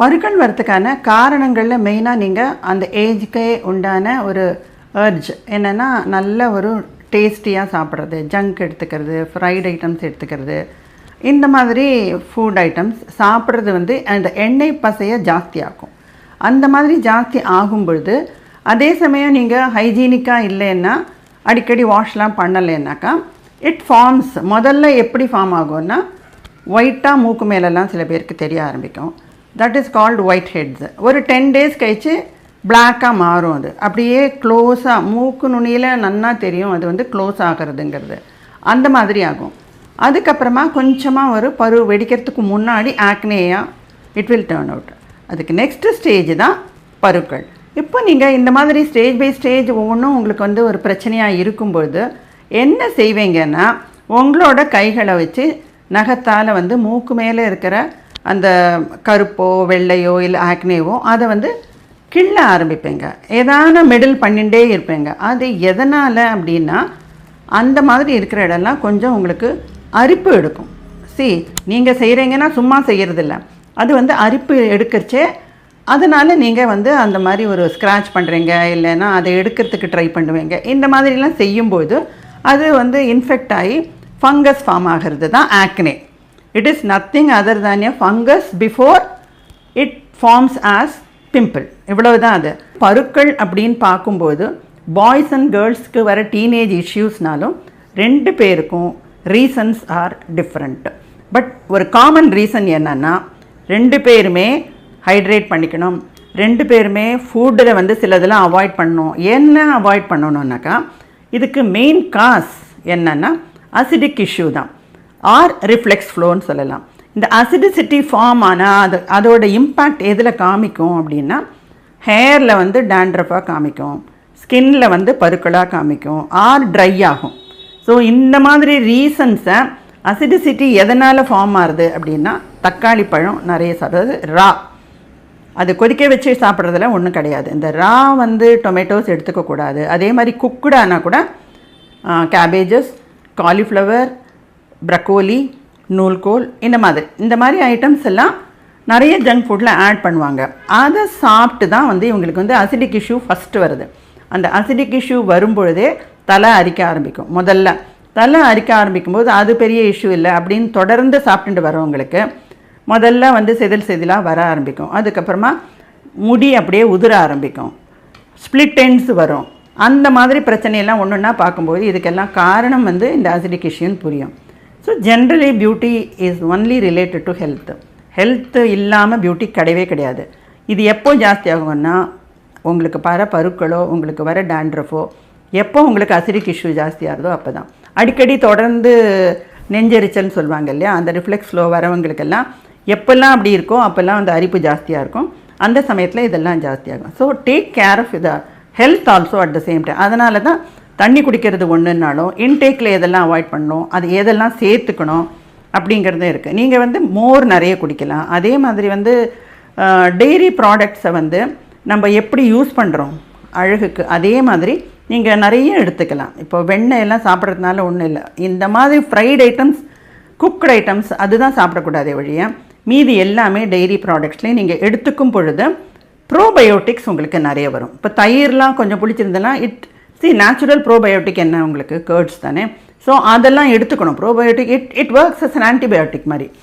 பருக்கள் வரத்துக்கான காரணங்களில் மெயினாக நீங்கள் அந்த ஏஜுக்கே உண்டான ஒரு அர்ஜ் என்னென்னா நல்ல ஒரு டேஸ்டியாக சாப்பிட்றது ஜங்க் எடுத்துக்கிறது ஃப்ரைட் ஐட்டம்ஸ் எடுத்துக்கிறது. இந்த மாதிரி ஃபுட் ஐட்டம்ஸ் சாப்பிட்றது வந்து அந்த எண்ணெய் பசையை ஜாஸ்தியாகும் அந்த மாதிரி ஜாஸ்தி ஆகும் பொழுது அதே சமயம் நீங்கள் ஹைஜீனிக்காக இல்லைன்னா அடிக்கடி வாஷ்லாம் பண்ணலைன்னாக்கா இட் ஃபார்ம்ஸ் முதல்ல எப்படி ஃபார்ம் ஆகும்னா ஒயிட்டாக மூக்கு மேலெல்லாம் சில பேருக்கு தெரிய ஆரம்பிக்கும். That is called white heads ஒரு டென் டேஸ் கழிச்சு பிளாக்காக மாறும் அது. அப்படியே க்ளோஸாக மூக்கு நுனியில் நன்னா தெரியும். அது வந்து க்ளோஸ் ஆகிறதுங்கிறது. அந்த மாதிரி ஆகும். அதுக்கப்புறமா கொஞ்சமாக ஒரு பரு வெடிக்கிறதுக்கு முன்னாடி ஆக்னேயா இட் வில் டேர்ன் அவுட் அதுக்கு நெக்ஸ்ட் ஸ்டேஜ் தான் பருக்கள். இப்போ நீங்கள் இந்த மாதிரி ஸ்டேஜ் பை ஸ்டேஜ் ஒவ்வொன்றும் உங்களுக்கு வந்து ஒரு பிரச்சனையாக இருக்கும்பொழுது என்ன செய்வீங்கன்னா உங்களோட கைகளை வச்சு நகத்தால் வந்து மூக்கு மேலே இருக்கிற அந்த கருப்போ வெள்ளையோ இல்லை ஆக்னேவோ அதை வந்து கிள்ள ஆரம்பிப்பேங்க. ஏதான மெடில் பண்ணிகிட்டே இருப்பேங்க. அது எதனால் அப்படின்னா அந்த மாதிரி இருக்கிற இடம்லாம் கொஞ்சம் உங்களுக்கு அரிப்பு எடுக்கும். சி நீங்கள் செய்கிறீங்கன்னா சும்மா செய்கிறதில்ல அது வந்து அரிப்பு எடுக்கிறச்சே அதனால் நீங்கள் வந்து அந்த மாதிரி ஒரு ஸ்க்ராட்ச் பண்ணுறீங்க இல்லைன்னா அதை எடுக்கிறதுக்கு ட்ரை பண்ணுவீங்க. இந்த மாதிரிலாம் செய்யும்போது அது வந்து இன்ஃபெக்ட் ஆகி ஃபங்கஸ் ஃபார்ம் ஆகிறது தான் acne it is nothing other than a fungus before it forms as pimple இவ்வளவு தான் அது. பருக்கள் அப்படின்னு பார்க்கும்போது பாய்ஸ் அண்ட் கேர்ள்ஸ்க்கு வர டீனேஜ் இஷ்யூஸ்னாலும் ரெண்டு பேருக்கும் ரீசன்ஸ் ஆர் டிஃப்ரெண்ட் பட் ஒரு காமன் ரீசன் என்னென்னா ரெண்டு பேருமே ஹைட்ரேட் பண்ணிக்கணும். ரெண்டு பேருமே ஃபுட்டில் வந்து சிலதெல்லாம் அவாய்ட் பண்ணணும். என்ன அவாய்ட் பண்ணணுன்னாக்கா இதுக்கு மெயின் காஸ் என்னென்னா அசிடிக் இஷ்யூ தான். ஆர் ரிஃப்ளெக்ஸ் ஃப்ளோன்னு சொல்லலாம். இந்த அசிடிசிட்டி ஃபார்ம் ஆனால் அது அதோட இம்பேக்ட் எதில் காமிக்கும் அப்படின்னா ஹேரில் வந்து டேண்ட்ரஃபாக காமிக்கும் ஸ்கின்ல வந்து பருக்களாக காமிக்கும் ஆர் ட்ரை ஆகும். ஸோ இந்த மாதிரி ரீசன்ஸை அசிடிசிட்டி எதனால் ஃபார்ம் ஆகுது அப்படின்னா தக்காளி பழம் நிறைய சாப்பிட்றது ரா அது கொதிக்க வச்சு சாப்பிட்றதுல ஒன்றும் கிடையாது. இந்த ரா வந்து டொமேட்டோஸ் எடுத்துக்கக்கூடாது. அதே மாதிரி குக்குடானா கூட கேபேஜஸ் காலிஃப்ளவர் ப்ரக்கோலி நூல்கோல் இந்த மாதிரி. இந்த மாதிரி ஐட்டம்ஸ் எல்லாம் நிறைய ஜங்க் ஃபுட்டில் ஆட் பண்ணுவாங்க. அதை சாப்பிட்டு தான் வந்து இவங்களுக்கு வந்து அசிடிக் இஷ்யூ ஃபஸ்ட்டு வருது. அந்த அசிடிக் இஷ்யூ வரும்பொழுதே தலை அரிக்க ஆரம்பிக்கும். முதல்ல தலை அரிக்க ஆரம்பிக்கும் போது அது பெரிய இஷ்யூ இல்லை அப்படின்னு தொடர்ந்து சாப்பிட்டுட்டு வரவங்களுக்கு முதல்ல வந்து செதில் செதிலாக வர ஆரம்பிக்கும். அதுக்கப்புறமா முடி அப்படியே உதிர ஆரம்பிக்கும். ஸ்ப்ளிட் எண்ட்ஸ் வரும். அந்த மாதிரி பிரச்சனையெல்லாம் ஒன்று ஒன்றா பார்க்கும்போது இதுக்கெல்லாம் காரணம் வந்து இந்த அசிடிக் இஷ்யூன்னு புரியும். So generally beauty is only related to health health இல்லாமல் பியூட்டி கிடையவே கிடையாது. இது எப்போ ஜாஸ்தி ஆகும்னா உங்களுக்கு வர பருக்களோ உங்களுக்கு வர டேண்ட்ரஃபோ எப்போ உங்களுக்கு அசிடிக் இஷ்யூ ஜாஸ்தியாகிறதோ அப்போ தான் அடிக்கடி தொடர்ந்து நெஞ்செரிச்சல்னு சொல்லுவாங்க இல்லையா? அந்த ரிஃப்ளெக்ஸ் ஃப்ளோ வரவங்களுக்கெல்லாம் எப்போல்லாம் அப்படி இருக்கோ அப்போல்லாம் அந்த அரிப்பு ஜாஸ்தியாக இருக்கும். அந்த சமயத்தில் இதெல்லாம் ஜாஸ்தியாகும். So take care of the health also at the same time அதனால தான் தண்ணி குடிக்கிறது ஒன்றுனாலும் இன்டேக்கில் எதெல்லாம் அவாய்ட் பண்ணணும் அது எதெல்லாம் சேர்த்துக்கணும் அப்படிங்கிறது இருக்குது நீங்கள் வந்து மோர் நிறைய குடிக்கலாம். அதே மாதிரி வந்து டெய்ரி ப்ராடக்ட்ஸை வந்து நம்ம எப்படி யூஸ் பண்ணுறோம் அழகுக்கு. அதே மாதிரி நீங்கள் நிறைய எடுத்துக்கலாம். இப்போ வெண்ணெய் எல்லாம் சாப்பிட்றதுனால ஒன்றும் இல்லை. இந்த மாதிரி ஃப்ரைட் ஐட்டம்ஸ் குக்டு ஐட்டம்ஸ் அதுதான் சாப்பிடக்கூடாது வழிய மீதி எல்லாமே டெய்ரி ப்ராடக்ட்ஸ்லேயும் நீங்கள் எடுத்துக்கும் பொழுது ப்ரோபயோட்டிக்ஸ் உங்களுக்கு நிறைய வரும். இப்போ தயிர்லாம் கொஞ்சம் பிடிச்சிருந்ததுன்னா இட் சி நேச்சுரல் ப்ரோபயோட்டிக் என்ன உங்களுக்கு? கேர்ட்ஸ் தானே. ஸோ அதெல்லாம் எடுத்துக்கணும். Probiotic it it works as an antibiotic மாதிரி.